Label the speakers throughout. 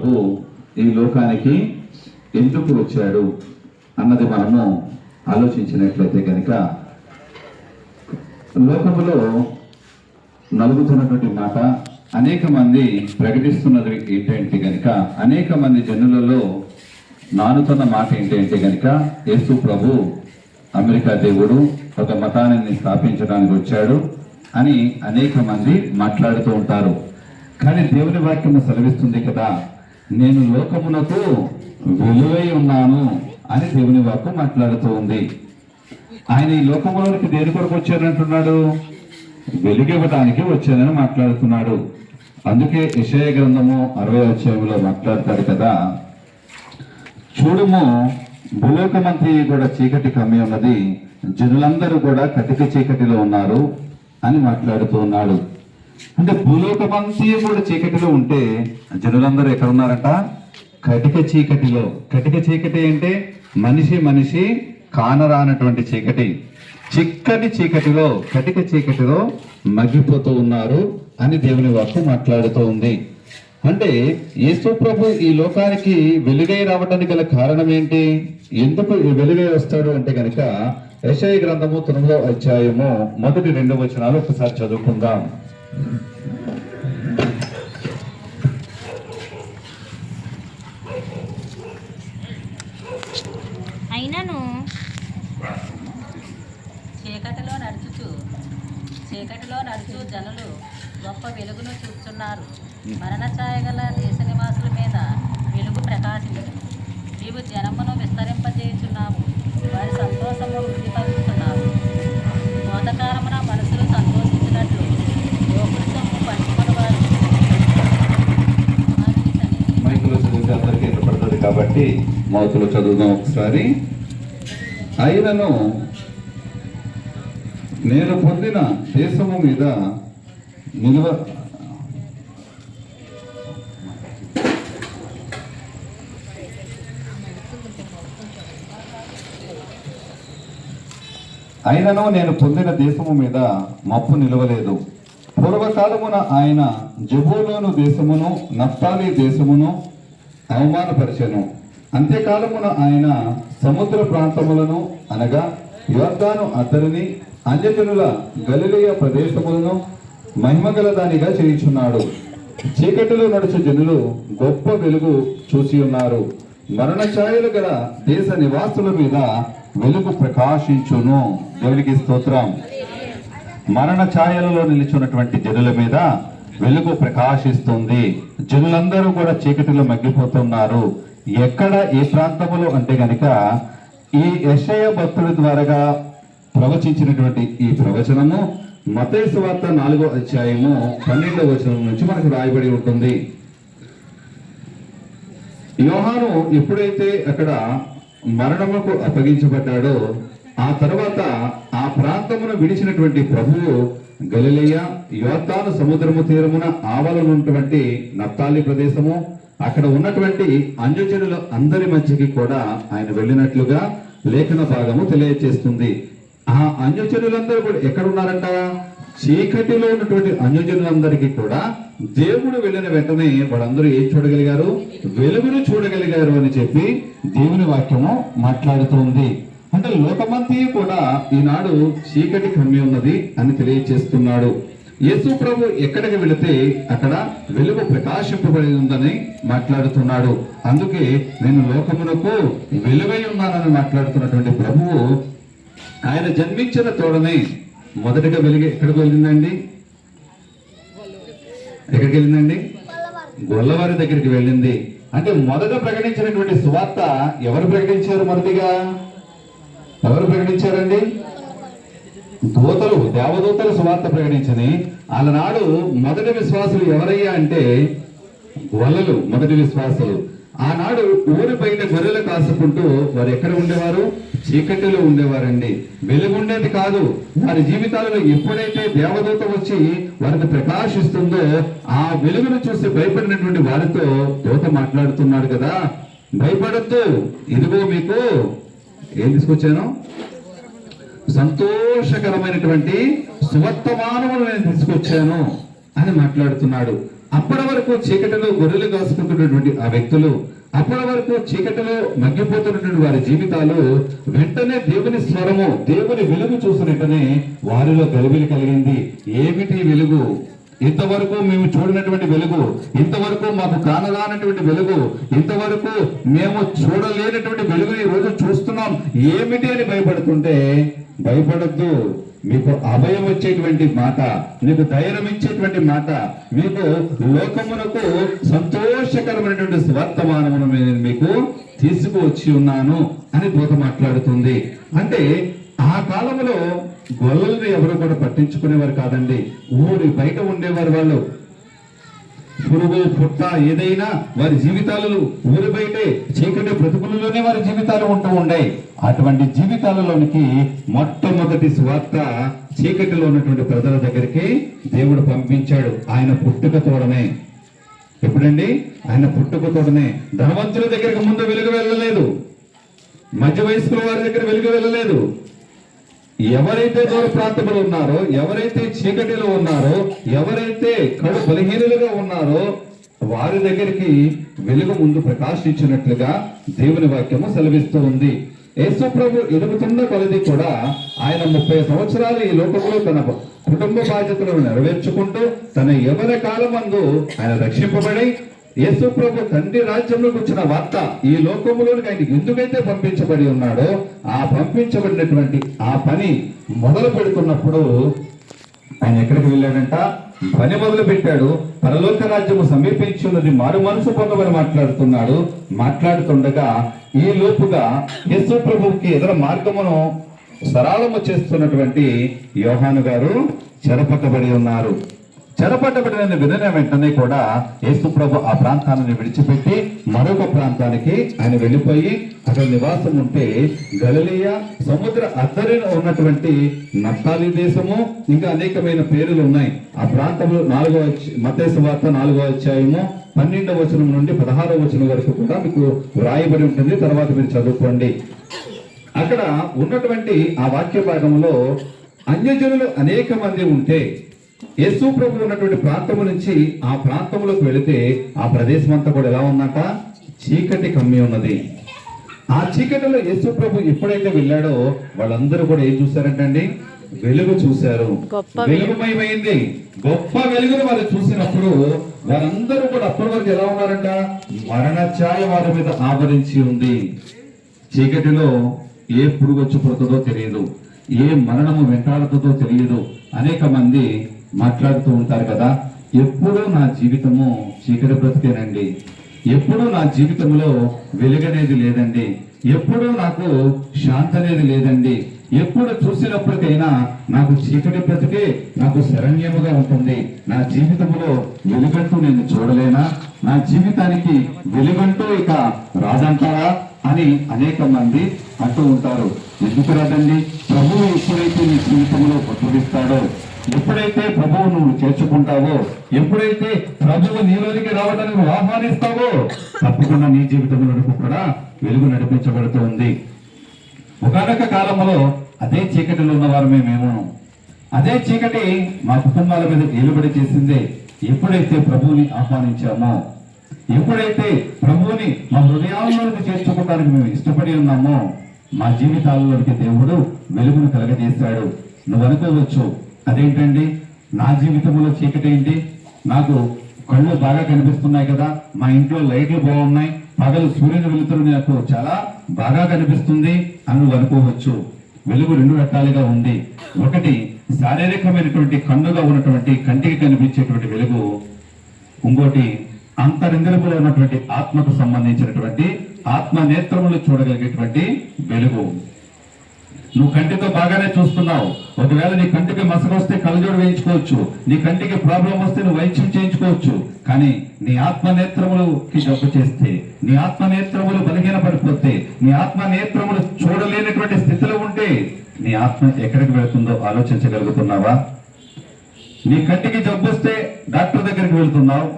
Speaker 1: ప్రభు ఈ లోకానికి ఎందుకు వచ్చాడు అన్నది మనము ఆలోచించినట్లయితే కనుక లోకములో నలుగుతున్నటువంటి మాట అనేక మంది ప్రకటిస్తున్నది ఏంటంటే కనుక అనేక మంది జనులలో నానుతున్న మాట ఏంటంటే కనుక యేసు ప్రభు అమెరికా దేవుడు ఒక మతాన్ని స్థాపించడానికి వచ్చాడు అని అనేక మంది మాట్లాడుతూ ఉంటారు. కానీ దేవుని వాక్యము సెలవిస్తుంది కదా నేను లోకమునకు వెలువై ఉన్నాను అని దేవుని వాక్యం మాట్లాడుతూ ఉంది ఆయన ఈ లోకంలోనికి దేని కొరకు వచ్చారంటున్నాడు వెలుగివ్వడానికి వచ్చానని మాట్లాడుతున్నాడు. అందుకే యెషయా గ్రంథము అరవై అధ్యాయంలో మాట్లాడతాడు కదా. చూడుము భూలోకమంతి కూడా చీకటి కమ్మి ఉన్నది జనులందరూ కూడా కటిక చీకటిలో ఉన్నారు అని మాట్లాడుతూ ఉన్నాడు. అంటే భూలోకమంతా కూడా చీకటిలో ఉంటే జనులందరూ ఎక్కడ ఉన్నారట కటిక చీకటిలో. కటిక చీకటి అంటే మనిషి మనిషి కానరానటువంటి చీకటి. చిక్కటి చీకటిలో కటిక చీకటిలో మగ్గిపోతూ ఉన్నారు అని దేవుని వాక్యం మాట్లాడుతూ ఉంది. అంటే యేసు ప్రభు ఈ లోకానికి వెలుగై రావడానికి గల కారణం ఏంటి ఎందుకు వెలుగై వస్తాడు అంటే కనుక యశయ గ్రంథము తొమ్మిదో అధ్యాయము మొదటి రెండు వచనాలు ఒకసారి చదువుకుందాం.
Speaker 2: అయినను.
Speaker 3: చీకటిలో నడుచుచు చీకటిలో నడుచు జనులు గొప్ప వెలుగును చూస్తున్నారు. మరణ ఛాయగల దేశ నివాసుల మీద వెలుగు ప్రకాశించు నీవు జనమును
Speaker 1: కాబట్టి మౌతులు చదువుదాం ఒకసారి. అయినను నేను పొందిన దేశము మీద నిలువ అయినను నేను పొందిన దేశము మీద మప్పు నిలవలేదు. పూర్వకాలమున ఆయన జబూలోను దేశమును నఫ్తాలి దేశమును అవమానపరిచెను. అంత్యకాలమున ఆయన సముద్ర ప్రాంతములను అనగా యోర్దాను అద్దరిని అన్యజనుల గలిలయ ప్రదేశములను మహిమగల దానిగా చేయుచున్నాడు. చీకటిలో నడుచు జనులు గొప్ప వెలుగు చూసి ఉన్నారు. మరణ ఛాయలు గల దేశ నివాసుల మీద వెలుగు ప్రకాశించును. దేవునికి స్తోత్రం. మరణ ఛాయలలో నిలిచున్నటువంటి జనుల మీద వెలుగు ప్రకాశిస్తుంది. జనులందరూ కూడా చీకటిలో మగ్గిపోతున్నారు. ఎక్కడ ఏ ప్రాంతంలో అంటే గనుక ఈ యశయ భక్తుడి ద్వారాగా ప్రవచించినటువంటి ఈ ప్రవచనము మతేసు వార్త నాలుగో అధ్యాయము పన్నెండవ వచనం నుంచి మనకు రాయబడి ఉంటుంది. యోహాను ఎప్పుడైతే అక్కడ మరణముకు అప్పగించబడ్డాడో ఆ తర్వాత ఆ ప్రాంతమును విడిచినటువంటి ప్రభువు గలిలయ యోర్దాను సముద్రము తీరమున ఆవలనున్నటువంటి నత్తాలి ప్రదేశము అక్కడ ఉన్నటువంటి అన్యజనులు అందరి మధ్యకి కూడా ఆయన వెళ్ళినట్లుగా లేఖన భాగము తెలియజేస్తుంది ఆ అన్యజనులందరూ కూడా ఎక్కడ ఉన్నారంట? చీకటిలో ఉన్నటువంటి అన్యజనులందరికీ కూడా దేవుడు వెళ్ళిన వెంటనే వాళ్ళందరూ ఏం చూడగలిగారు? వెలుగును చూడగలిగారు అని చెప్పి దేవుని వాక్యము మాట్లాడుతుంది. అంటే లోకమంతి కూడా ఈనాడు చీకటి కమ్మి ఉన్నది అని తెలియజేస్తున్నాడు యేసు ప్రభు ఎక్కడికి వెళితే అక్కడ వెలుగు ప్రకాశింపబడి ఉందని మాట్లాడుతున్నాడు. అందుకే నేను లోకమునకు వెలుగై ఉన్నానని మాట్లాడుతున్నటువంటి ప్రభువు ఆయన జన్మించిన తోడనే మొదటగా వెలిగి ఎక్కడికి వెళ్ళిందండి? ఎక్కడికి వెళ్ళిందండి? గొల్లవారి దగ్గరికి వెళ్ళింది. అంటే మొదట ప్రకటించినటువంటి సువార్త ఎవరు ప్రకటించారు మొదటిగా? ఎవరు ప్రకటించారండి? దూతలు దేవదూతలు సువార్త ప్రకటించని అలనాడు మొదటి విశ్వాసులు ఎవరయ్యా అంటే వలలు మొదటి విశ్వాసులు. ఆనాడు ఊరి బయట గొర్రెలు కాసుకుంటూ వారు ఎక్కడ ఉండేవారు? చీకటిలో ఉండేవారండి. వెలుగుండేది కాదు. వారి జీవితాలలో ఎప్పుడైతే దేవదూత వచ్చి వారికి ప్రకాశిస్తుందో ఆ వెలుగును చూసి భయపడినటువంటి వారితో దూత మాట్లాడుతున్నాడు కదా. భయపడద్దు. ఇదిగో మీకు. ఏం తీసుకొచ్చాను? సంతోషకరమైనటువంటి సువర్తమానములు నేను తీసుకొచ్చాను అని మాట్లాడుతున్నాడు. అప్పటి వరకు చీకటిలో గొర్రెలు కాసుకుంటున్నటువంటి ఆ వ్యక్తులు అప్పటి వరకు చీకటిలో మగ్గిపోతున్నటువంటి వారి జీవితాలు వెంటనే దేవుని స్వరము దేవుని వెలుగు చూసినట్టనే వారిలో గలిబిలి కలిగింది. ఏమిటి వెలుగు? ఇంతవరకు మేము చూడనటువంటి వెలుగు ఇంతవరకు మాకు కానరానటువంటి వెలుగు ఇంతవరకు మేము చూడలేనటువంటి వెలుగు ఈ రోజు చూస్తున్నాం. ఏమిటి అని భయపడుతుంటే భయపడద్దు. మీకు అభయం వచ్చేటువంటి మాట మీకు ధైర్యం ఇచ్చేటువంటి మాట మీకు లోకమునకు సంతోషకరమైనటువంటి స్వర్తమానమును నేను మీకు తీసుకువచ్చి ఉన్నాను అని దూత మాట్లాడుతుంది. అంటే ఆ కాలంలో గొల్లల్ని ఎవరు కూడా పట్టించుకునేవారు కాదండి. ఊరి బయట ఉండేవారు వాళ్ళు. పురుగు పుట్ట ఏదైనా వారి జీవితాలలో ఊరి బయటే చీకటి బ్రతుకులలోనే వారి జీవితాలు ఉంటూ ఉన్నాయి అటువంటి జీవితాలలోనికి మొట్టమొదటి స్వార్థ చీకటిలో ఉన్నటువంటి ప్రజల దగ్గరికి దేవుడు పంపించాడు. ఆయన పుట్టుక తోడనే. ఎప్పుడండి? ఆయన పుట్టుక తోడనే. ధనవంతుల దగ్గరికి ముందు వెలుగు వెళ్ళలేదు. మధ్య వయస్కుల వారి దగ్గర వెలుగు వెళ్ళలేదు. ఎవరైతే దూర ప్రాంతంలో ఉన్నారో ఎవరైతే చీకటిలో ఉన్నారో ఎవరైతే కడు బలహీనులుగా ఉన్నారో వారి దగ్గరికి వెలుగు ముందు ప్రకాశించినట్లుగా దేవుని వాక్యము సెలవిస్తూ ఉంది. యేసు ప్రభు ఎదుగుతున్న కొలది కూడా ఆయన ముప్పై సంవత్సరాలు ఈ లోకంలో తన కుటుంబ బాధ్యతలను నెరవేర్చుకుంటూ తన యవన కాలమందు ఆయన రక్షింపబడి యేసు ప్రభు తండ్రి రాజ్యంలోకి వచ్చిన వార్త ఈ లోకంలోనికి ఆయన ఎందుకైతే పంపించబడి ఉన్నాడో ఆ పంపించబడినటువంటి ఆ పని మొదలు పెడుతున్నప్పుడు ఆయన ఎక్కడికి వెళ్ళాడంట? పని మొదలు పెట్టాడు. పరలోక రాజ్యము సమీపించున్నది మారు మనసు పొందమని మాట్లాడుతున్నాడు. మాట్లాడుతుండగా ఈ లోపుగా యేసు ప్రభువుకి ఎదుర మార్గమును సరళము చేస్తున్నటువంటి యోహాను గారు చెరపట్టబడి ఉన్నారు. చెరపట్టబడిన వినన వెంటనే కూడా యేసు ప్రభు ఆ ప్రాంతాన్ని విడిచిపెట్టి మరొక ప్రాంతానికి ఆయన వెళ్ళిపోయి అక్కడ నివాసం ఉంటే గలలియ సముద్ర అద్దరిన ఉన్నటువంటి నత్తాలి దేశము ఇంకా అనేకమైన పేర్లు ఉన్నాయి. ఆ ప్రాంతంలో నాలుగో మతేసు వార్త నాలుగో అధ్యాయము పన్నెండవ వచనం నుండి పదహారవ వచనం వరకు కూడా మీకు వ్రాయబడి ఉంటుంది. తర్వాత మీరు చదువుకోండి. అక్కడ ఉన్నటువంటి ఆ వాక్య భాగంలో అన్యజనులు అనేక మంది ఉంటే యేసు ప్రభు ఉన్నటువంటి ప్రాంతము నుంచి ఆ ప్రాంతంలోకి వెళితే ఆ ప్రదేశం అంతా కూడా ఎలా ఉందంట? చీకటి కమ్మి ఉన్నది. ఆ చీకటిలో యేసు ప్రభు ఎప్పుడైతే వెళ్ళాడో వాళ్ళందరూ కూడా ఏం చూశారంటండి వెలుగు చూశారు. వెలుగుమయమైంది. గొప్ప వెలుగును వాళ్ళు చూసినప్పుడు వారందరూ కూడా అప్పటి వరకు ఎలా ఉన్నారంట? మరణ ఛాయ వారి మీద ఆవరించి ఉంది. చీకటిలో ఏ పురుగు వచ్చి పుడుతుందో తెలియదు. ఏ మరణము వెంటాడుతుందో తెలియదు. అనేక మంది మాట్లాడుతూ ఉంటారు కదా ఎప్పుడూ నా జీవితము చీకటి బ్రతికేనండి. ఎప్పుడూ నా జీవితంలో వెలుగనేది లేదండి. ఎప్పుడూ నాకు శాంతి అనేది లేదండి. ఎప్పుడు చూసినప్పటికైనా నాకు చీకటి బ్రతికే నాకు శరణ్యముగా ఉంటుంది. నా జీవితంలో వెలుగంటూ నేను చూడలేనా? నా జీవితానికి వెలుగంటూ ఇక రాదంటారా అని అనేక మంది అంటూ ఉంటారు. ఎందుకు రాదండి? ప్రభువు ఎప్పుడైతే నీ జీవితంలో ప్రచురిస్తాడో ఎప్పుడైతే ప్రభువు నువ్వు చేర్చుకుంటావో ఎప్పుడైతే ప్రభువు నీలోనికి రావడానికి ఆహ్వానిస్తావో తప్పకుండా నీ జీవితంలో కూడా వెలుగు నడిపించబడుతూ ఉంది ఒకనొక కాలంలో అదే చీకటిలో ఉన్న వారమే మేము. అదే చీకటి మా కుటుంబాల మీద ఏలుబడి చేసిందే. ఎప్పుడైతే ప్రభువుని ఆహ్వానించామో ఎప్పుడైతే ప్రభువుని మా హృదయాల్లోకి చేర్చుకోవడానికి మేము ఇష్టపడి ఉన్నామో మా జీవితాల్లోకి దేవుడు వెలుగును కలగజేశాడు. నువ్వు అనుకోవచ్చు అదేంటండి? నా జీవితంలో చీకటి ఏంటి నాకు కళ్ళు బాగా కనిపిస్తున్నాయి కదా. మా ఇంట్లో లైట్లు బాగున్నాయి. పగలు సూర్యుని వెలుతురు నాకు చాలా బాగా కనిపిస్తుంది అని అనుకోవచ్చు. వెలుగు రెండు రకాలుగా ఉంది. ఒకటి శారీరకమైనటువంటి కన్నుగా ఉన్నటువంటి కంటికి కనిపించేటువంటి వెలుగు. ఇంకోటి అంతరింద్రములో ఉన్నటువంటి ఆత్మకు సంబంధించినటువంటి ఆత్మ నేత్రములు చూడగలిగేటువంటి వెలుగు. నువ్వు కంటితో బాగానే చూస్తున్నావు. ఒకవేళ నీ కంటికి మసక వస్తే కళ్ళజోడు వేయించుకోవచ్చు. నీ కంటికి ప్రాబ్లం వస్తే నువ్వు వైద్యం చేయించుకోవచ్చు. కానీ నీ ఆత్మ నేత్రములకి జబ్బు చేస్తే నీ ఆత్మ నేత్రములు బలహీన పడిపోతే నీ ఆత్మ నేత్రములు చూడలేనటువంటి స్థితిలో ఉంటే నీ ఆత్మ ఎక్కడికి వెళుతుందో ఆలోచించగలుగుతున్నావా? నీ కంటికి జబ్బు వస్తే డాక్టర్ దగ్గరికి వెళ్తున్నావు.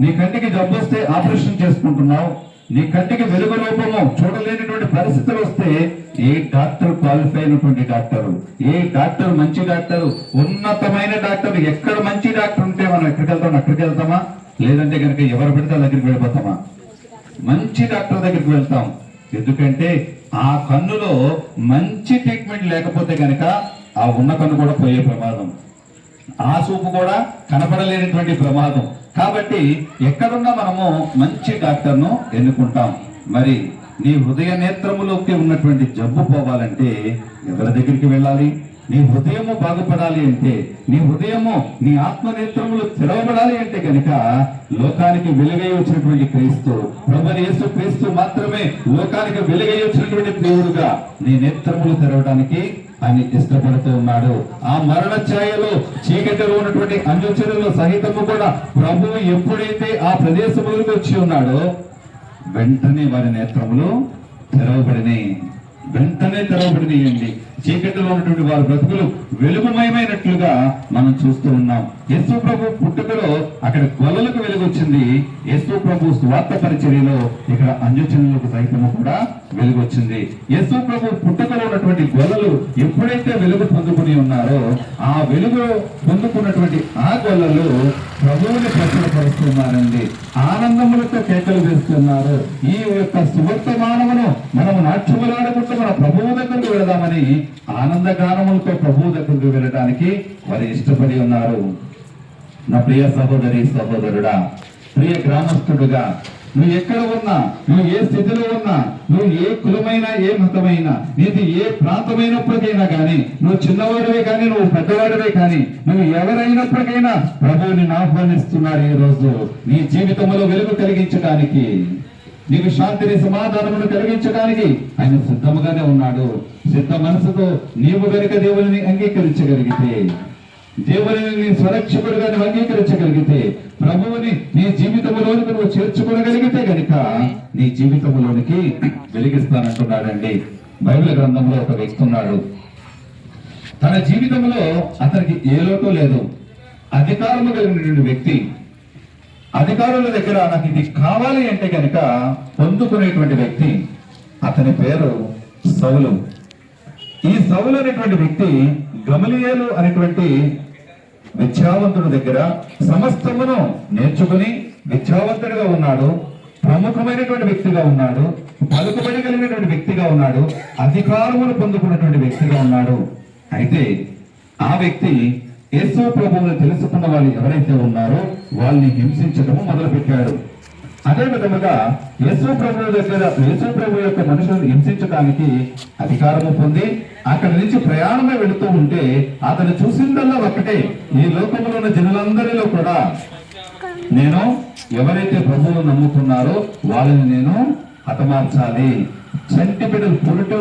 Speaker 1: నీ కంటికి జబ్బు వస్తే ఆపరేషన్ చేసుకుంటున్నావు. నీ కంటికి వెలుగు రూపము చూడలేనటువంటి పరిస్థితులు వస్తే ఏ డాక్టర్ క్వాలిఫై అయినటువంటి డాక్టర్? ఏ డాక్టర్ మంచి డాక్టరు? ఉన్నతమైన డాక్టర్ ఎక్కడ మంచి డాక్టర్ ఉంటే మనం ఎక్కడికి వెళ్తాం అక్కడికి వెళ్తామా? లేదంటే కనుక ఎవరు పెడితే దగ్గరికి వెళ్ళిపోతామా? మంచి డాక్టర్ దగ్గరికి వెళ్తాం. ఎందుకంటే ఆ కన్నులో మంచి ట్రీట్మెంట్ లేకపోతే కనుక ఆ ఉన్న కన్ను కూడా పోయే ప్రమాదం. ఆ చూపు కూడా కనపడలేనటువంటి ప్రమాదం. కాబట్టి ఎక్కడున్నా మనము మంచి డాక్టర్ను ఎన్నుకుంటాం. మరి నీ హృదయ నేత్రములోకి ఉన్నటువంటి జబ్బు పోవాలంటే ఎవరి దగ్గరికి వెళ్ళాలి? నీ హృదయము బాగుపడాలి అంటే నీ హృదయము నీ ఆత్మ నేత్రములు తెరవబడాలి అంటే కనుక లోకానికి వెలుగై వచ్చినటువంటి క్రీస్తు ప్రభు యేసు క్రీస్తు మాత్రమే లోకానికి వెలుగై వచ్చినటువంటి దేవుడుగా నీ నేత్రములు తెరవడానికి ఆయన ఇష్టపడుతూ ఉన్నాడు. ఆ మరణ ఛాయలో చీకటిలో ఉన్నటువంటి అంజుచరులు సహితము కూడా ప్రభువు ఎప్పుడైతే ఆ ప్రదేశములకు వచ్చి ఉన్నాడో వెంటనే వారి నేత్రములు తెరవబడినాయి. వెంటనే తెరవబడినాయండి. చీకటిలో ఉన్నటువంటి వారి బ్రతుకులు వెలుగుమయమైనట్లుగా మనం చూస్తూ ఉన్నాం. యేసు ప్రభు పుట్టుకలో అక్కడ గొల్లలకు వెలుగొచ్చింది. యేసు ప్రభు స్వార్థ పరిచర్యలో ఇక్కడ అంజుచనులకు సైతము కూడా వెలుగొచ్చింది. యేసు ప్రభు పుట్టుకలో ఉన్నటువంటి గొల్లలు ఎప్పుడైతే వెలుగు పొందుకుని ఉన్నారో ఆ వెలుగు పొందుకున్నటువంటి ఆ గొల్లలు ప్రభువుని ప్రచురపరుస్తున్నారండి ఆనందములతో కేకలు వేస్తున్నారు. ఈ యొక్క సువర్తమానమును మనము నాట్యములాడకుండా మన ప్రభువు దగ్గరకు వెళదామని ఆనందగానములతో ప్రభువు దగ్గరకు వెళ్ళడానికి వారు ఇష్టపడి ఉన్నారు. నా ప్రియ సహోదరి సహోదరుడా ప్రియ గ్రామస్తుడుగా నువ్వు ఎక్కడ ఉన్నా నువ్వు ఏ స్థితిలో ఉన్నా నువ్వు ఏ కులమైనా ఏ మతమైనా నీది ఏ ప్రాంతమైనప్పటికైనా కానీ నువ్వు చిన్నవాడివే కానీ నువ్వు పెద్దవాడివే కానీ నువ్వు ఎవరైనప్పటికైనా ప్రభువుని ఆహ్వానిస్తున్నారు ఈ రోజు నీ జీవితంలో వెలుగు కలిగించడానికి నీకు శాంతిని సమాధానమును కలిగించడానికి ఆయన సిద్ధముగానే ఉన్నాడు. సిద్ధ మనసుతో నీవు గనుక దేవుని అంగీకరించగలిగితే దేవుని నీ స్వరక్షకుడుగా నువ్వు అంగీకరించగలిగితే ప్రభువుని నీ జీవితంలోనికి నువ్వు చేర్చుకోగలిగితే గనుక నీ జీవితంలోనికి వెలిగిస్తానంటున్నాడండి. బైబిల్ గ్రంథంలో ఒక వ్యక్తి ఉన్నాడు. తన జీవితంలో అతనికి ఏ లోటు లేదు. అధికారము కలిగినటువంటి వ్యక్తి. అధికారుల దగ్గర నాకు ఇది కావాలి అంటే కనుక పొందుకునేటువంటి వ్యక్తి. అతని పేరు సౌలు. ఈ సౌలు అనేటువంటి వ్యక్తి గమలియలు అనేటువంటి విద్యావంతుడి దగ్గర సమస్తమును నేర్చుకుని విద్యావంతుడిగా ఉన్నాడు ప్రముఖమైనటువంటి వ్యక్తిగా ఉన్నాడు పలుకుబడి కలిగినటువంటి వ్యక్తిగా ఉన్నాడు అధికారములు పొందుకున్నటువంటి వ్యక్తిగా ఉన్నాడు. అయితే ఆ వ్యక్తి యేసు ప్రభువుని తెలుసుకున్న వాళ్ళు ఎవరైతే ఉన్నారో వాళ్ళని హింసించడము మొదలుపెట్టాడు. అదే విధముగా యేసు ప్రభు దగ్గర యేసు ప్రభు యొక్క మనుషులను హింసించడానికి అధికారము పొంది అక్కడి నుంచి ప్రయాణమే వెళుతూ ఉంటే అతను చూసిందల్లా ఒకటే ఈ లోకంలో ఉన్న జనులందరిలో కూడా. నేను ఎవరైతే ప్రభువును నమ్ముతున్నారో వాళ్ళని నేను హతమార్చాలి. చంటి బిడ్డలు పురుటు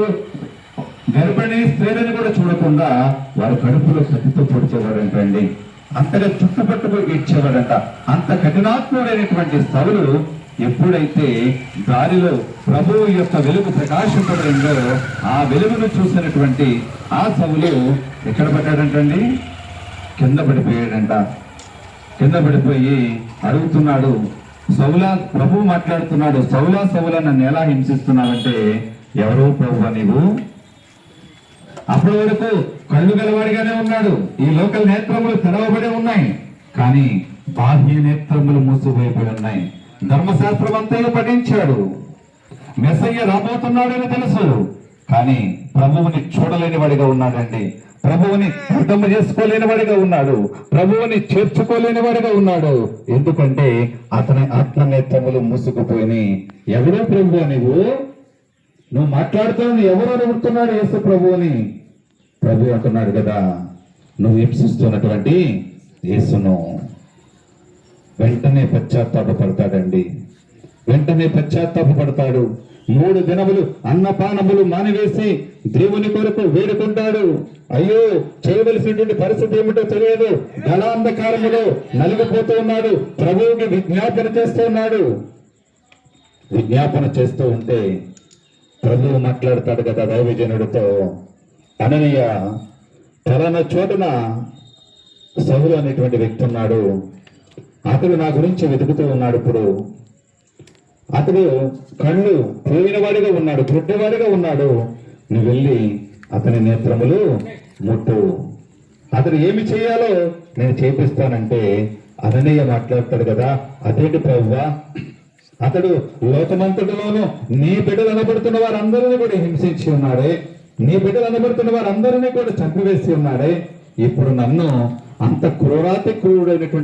Speaker 1: గర్భిణి స్త్రీలను కూడా చూడకుండా వారు కడుపులో కత్తితో పొడిచేవాడంటండి అంతగా చుట్టుపట్టుకు ఇచ్చేవాడంట అంత కఠినాత్ముడైనటువంటి సవులు ఎప్పుడైతే దారిలో ప్రభువు యొక్క వెలుగు ప్రకాశింపబడిందో ఆ వెలుగును చూసినటువంటి ఆ సవులు ఎక్కడ పడ్డాడంటండి? కింద పడిపోయాడంట. కింద పడిపోయి అడుగుతున్నాడు సౌలా ప్రభు మాట్లాడుతున్నాడు సౌలా సౌలా నన్ను ఎలా హింసిస్తున్నావంటే ఎవరో ప్రభు నీవు అప్పటి వరకు కళ్ళు గలవాడిగానే ఉన్నాడు. ఈ లోకల్ నేత్రములు తెరవబడి ఉన్నాయి. కానీ బాహ్య నేత్రములు మూసిపోయిపోయి ఉన్నాయి. ధర్మశాస్త్రం అంతా పఠించాడు. మెస్సయ్య రాబోతున్నాడని తెలుసు. కానీ ప్రభువుని చూడలేని వాడిగా ఉన్నాడండి. ప్రభువుని అర్థం చేసుకోలేని వాడిగా ఉన్నాడు. ప్రభువుని చేర్చుకోలేని వాడిగా ఉన్నాడు. ఎందుకంటే అతని ఆత్మనేత్రములు మూసుకుపోయి ఎవరో ప్రభు నువ్వు నువ్వు మాట్లాడుతావు ఎవరు అడుగుతున్నాడు యేసు ప్రభువుని ప్రభు అంటున్నాడు కదా నువ్వు హింసిస్తున్నటువంటి యేసును. వెంటనే పశ్చాత్తాపడతాడండి వెంటనే పశ్చాత్తాపడతాడు మూడు దినములు అన్నపానములు మానివేసి దేవుని కొరకు వేడుకుంటాడు. అయ్యో చేయవలసినటువంటి పరిస్థితి ఏమిటో తెలియదు. గలాంధకారములో నలిగిపోతూ ఉన్నాడు. ప్రభువుకి విజ్ఞాపన చేస్తూ ఉన్నాడు. విజ్ఞాపన చేస్తూ ఉంటే ప్రభువు మాట్లాడతాడు కదా దైవజనుడితో. అననీయ ఫలానా చోటున సౌలు అనేటువంటి వ్యక్తి ఉన్నాడు. అతడు నా గురించి వెతుకుతూ ఉన్నాడు ఇప్పుడు. అతడు కళ్ళు పోయిన వాడిగా ఉన్నాడు గుడ్డవాడిగా ఉన్నాడు. నువ్వు వెళ్ళి అతని నేత్రములు ముట్టు. అతడు ఏమి చేయాలో నేను చేపిస్తానంటే అననీయ మాట్లాడతాడు కదా. అదేంటి ప్రవ్వా? అతడు లోకమంతటిలోనూ నీ బిడ్డలు అనబడుతున్న వారందరినీ కూడా హింసించి ఉన్నాడే. నీ బిడ్డలు అనబడుతున్న వారందరినీ కూడా చంపివేసి ఉన్నాడే. ఇప్పుడు నన్ను అంత క్రూరాతి క్రూరుడైనటువంటి